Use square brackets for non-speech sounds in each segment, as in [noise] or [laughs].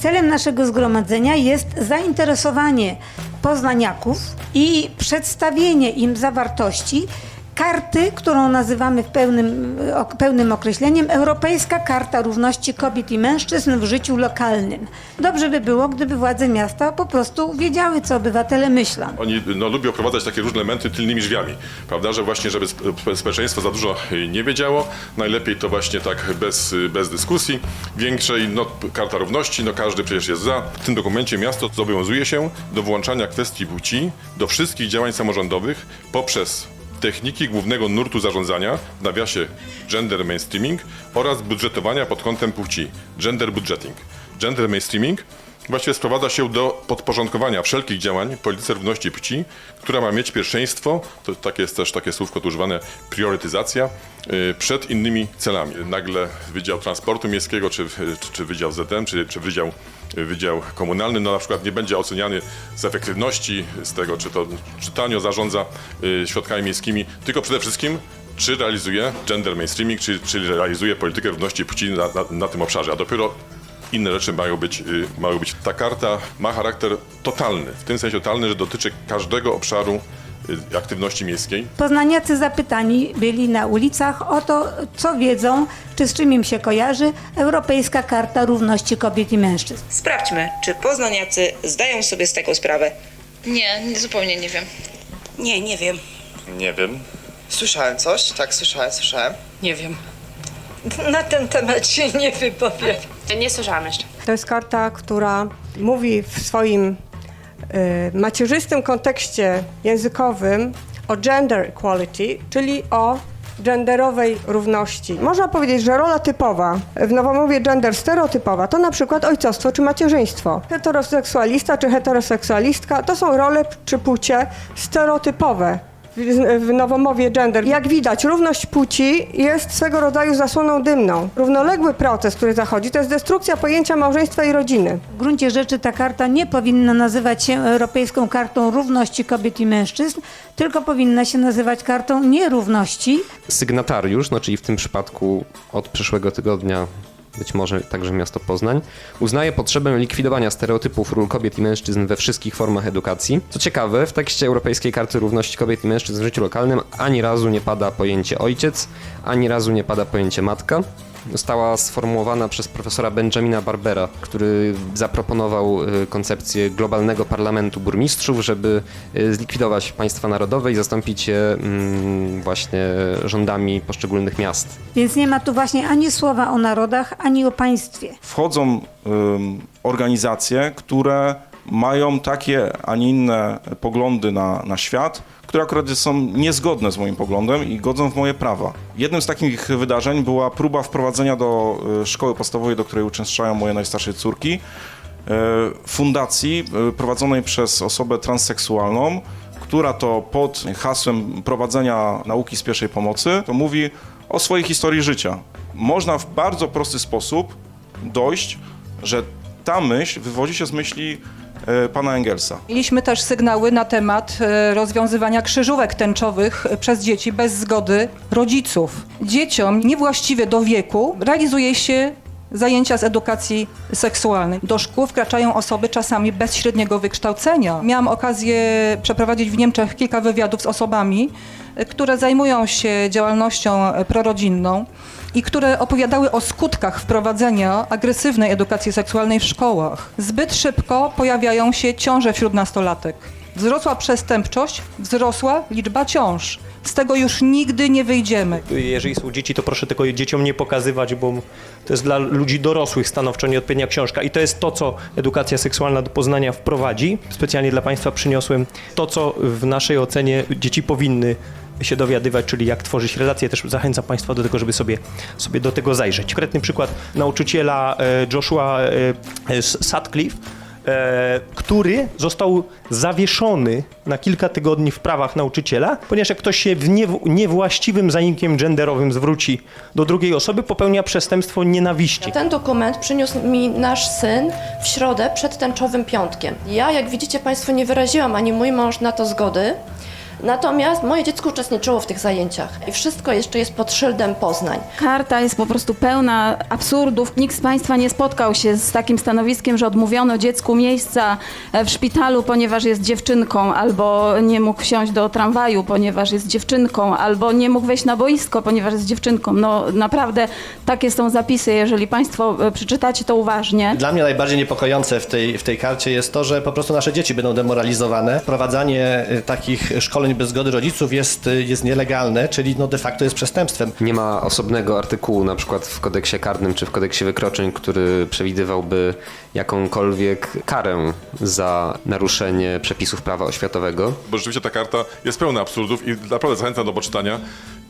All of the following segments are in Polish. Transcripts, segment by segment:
Celem naszego zgromadzenia jest zainteresowanie poznaniaków i przedstawienie im zawartości karty, którą nazywamy w pełnym, pełnym określeniem Europejska Karta Równości Kobiet i Mężczyzn w życiu lokalnym. Dobrze by było, gdyby władze miasta po prostu wiedziały, co obywatele myślą. Oni no, lubią wprowadzać takie różne elementy tylnymi drzwiami, prawda, że właśnie, żeby sp- społeczeństwo za dużo y, nie wiedziało, najlepiej to właśnie tak bez, bez dyskusji, większej, no, karta równości, no każdy przecież jest za. W tym dokumencie miasto zobowiązuje się do włączania kwestii płci do wszystkich działań samorządowych poprzez techniki głównego nurtu zarządzania, w nawiasie gender mainstreaming oraz budżetowania pod kątem płci, gender budgeting. Gender mainstreaming właściwie sprowadza się do podporządkowania wszelkich działań polityce równości płci, która ma mieć pierwszeństwo, to takie jest też takie słówko tu używane, priorytetyzacja, y, przed innymi celami. Nagle Wydział Transportu Miejskiego, czy, czy, czy Wydział ZM, czy, czy Wydział, Wydział Komunalny, no na przykład nie będzie oceniany z efektywności, z tego, czy to czy tanio zarządza y, środkami miejskimi, tylko przede wszystkim czy realizuje gender mainstreaming, czy, czyli realizuje politykę równości płci na, na, na tym obszarze, a dopiero inne rzeczy mają być, y, mają być. Ta karta ma charakter totalny, w tym sensie totalny, że dotyczy każdego obszaru y, aktywności miejskiej. Poznaniacy zapytani byli na ulicach o to, co wiedzą, czy z czym im się kojarzy Europejska Karta Równości Kobiet i Mężczyzn. Sprawdźmy, czy poznaniacy zdają sobie z tego sprawę. Nie, nie, zupełnie nie wiem. Nie, nie wiem. Nie wiem. Słyszałem coś, tak, słyszałem, słyszałem. Nie wiem. [laughs] Na ten temat się nie wypowiem. Nie słyszałam jeszcze. To jest karta, która mówi w swoim y, macierzystym kontekście językowym o gender equality, czyli o genderowej równości. Można powiedzieć, że rola typowa, w nowomowie gender stereotypowa, to na przykład ojcostwo czy macierzyństwo. Heteroseksualista czy heteroseksualistka to są role czy płcie stereotypowe w- w nowomowie gender. Jak widać, równość płci jest swego rodzaju zasłoną dymną. Równoległy proces, który zachodzi, to jest destrukcja pojęcia małżeństwa i rodziny. W gruncie rzeczy ta karta nie powinna nazywać się Europejską Kartą Równości Kobiet i Mężczyzn, tylko powinna się nazywać Kartą Nierówności. sygnatariusz, no czyli w tym przypadku od przyszłego tygodnia być może także miasto Poznań, uznaje potrzebę likwidowania stereotypów ról kobiet i mężczyzn we wszystkich formach edukacji. Co ciekawe, w tekście Europejskiej Karty Równości Kobiet i Mężczyzn w życiu lokalnym ani razu nie pada pojęcie ojciec, ani razu nie pada pojęcie matka. Została sformułowana przez profesora Benjamina Barbera, który zaproponował y, koncepcję globalnego parlamentu burmistrzów, żeby y, zlikwidować państwa narodowe i zastąpić je mm, właśnie rządami poszczególnych miast. Więc nie ma tu właśnie ani słowa o narodach, ani o państwie. wchodzą ym, organizacje, które mają takie, a nie inne poglądy na, na świat, które akurat są niezgodne z moim poglądem i godzą w moje prawa. Jednym z takich wydarzeń była próba wprowadzenia do y, szkoły podstawowej, do której uczęszczają moje najstarsze córki, y, fundacji y, prowadzonej przez osobę transseksualną, która to pod hasłem prowadzenia nauki z pierwszej pomocy to mówi o swojej historii życia. Można w bardzo prosty sposób dojść, że ta myśl wywodzi się z myśli e, pana Engelsa. Mieliśmy też sygnały na temat e, rozwiązywania krzyżówek tęczowych e, przez dzieci bez zgody rodziców. Dzieciom niewłaściwie do wieku realizuje się zajęcia z edukacji seksualnej. Do szkół wkraczają osoby czasami bez średniego wykształcenia. Miałam okazję przeprowadzić w Niemczech kilka wywiadów z osobami, które zajmują się działalnością prorodzinną i które opowiadały o skutkach wprowadzenia agresywnej edukacji seksualnej w szkołach. Zbyt szybko pojawiają się ciąże wśród nastolatek. Wzrosła przestępczość, wzrosła liczba ciąż. Z tego już nigdy nie wyjdziemy. Jeżeli są dzieci, to proszę tego dzieciom nie pokazywać, bo to jest dla ludzi dorosłych stanowczo nieodpowiednia książka. I to jest to, co edukacja seksualna do Poznania wprowadzi. Specjalnie dla Państwa przyniosłem to, co w naszej ocenie dzieci powinny się dowiadywać, czyli jak tworzyć relacje. Też zachęcam Państwa do tego, żeby sobie, sobie do tego zajrzeć. Konkretny przykład nauczyciela e, Joshua e, e, Sutcliffe, który został zawieszony na kilka tygodni w prawach nauczyciela, ponieważ jak ktoś się w niew- niewłaściwym zanikiem genderowym zwróci do drugiej osoby, popełnia przestępstwo nienawiści. Ten dokument przyniósł mi nasz syn w środę przed tęczowym piątkiem. Ja, jak widzicie Państwo, nie wyraziłam ani mój mąż na to zgody, Natomiast moje dziecko uczestniczyło w tych zajęciach i wszystko jeszcze jest pod szyldem Poznań. Karta jest po prostu pełna absurdów. Nikt z Państwa nie spotkał się z takim stanowiskiem, że odmówiono dziecku miejsca w szpitalu, ponieważ jest dziewczynką, albo nie mógł wsiąść do tramwaju, ponieważ jest dziewczynką, albo nie mógł wejść na boisko, ponieważ jest dziewczynką. No naprawdę takie są zapisy. Jeżeli Państwo e, przeczytacie to uważnie, Dla mnie najbardziej niepokojące w tej, w tej karcie jest to, że po prostu nasze dzieci będą demoralizowane. Prowadzenie y, takich szkoleń bez zgody rodziców jest, y, jest nielegalne, czyli no de facto jest przestępstwem. Nie ma osobnego artykułu, na przykład w kodeksie karnym czy w kodeksie wykroczeń, który przewidywałby jakąkolwiek karę za naruszenie przepisów prawa oświatowego. Bo rzeczywiście ta karta jest pełna absurdów i naprawdę zachęcam do poczytania.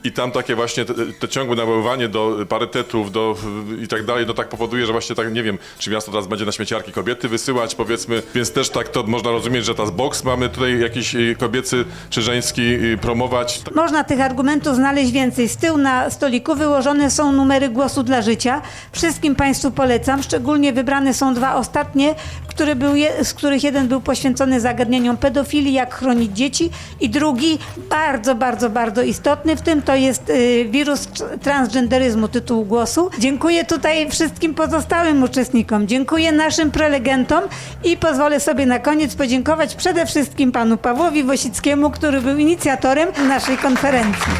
I tam takie właśnie te, te ciągłe nawoływanie do parytetów do, i tak dalej, no tak powoduje, że właśnie tak, nie wiem, czy miasto teraz będzie na śmieciarki kobiety wysyłać, powiedzmy, więc też tak to można rozumieć, że ta box mamy tutaj jakiś y, kobiecy czy żeński y, promować. Można tych argumentów znaleźć więcej. Z tyłu na stoliku wyłożone są numery głosu dla życia. Wszystkim Państwu polecam. Szczególnie wybrane są dwa ostatnie, które był je, z których jeden był poświęcony zagadnieniom pedofilii, jak chronić dzieci i drugi bardzo, bardzo, bardzo istotny, w tym to jest y, wirus tr- transgenderyzmu, tytuł głosu. Dziękuję tutaj wszystkim pozostałym uczestnikom. Dziękuję naszym prelegentom i pozwolę sobie na koniec podziękować przede wszystkim panu Pawłowi Wosickiemu, który był inicjatorem naszej konferencji.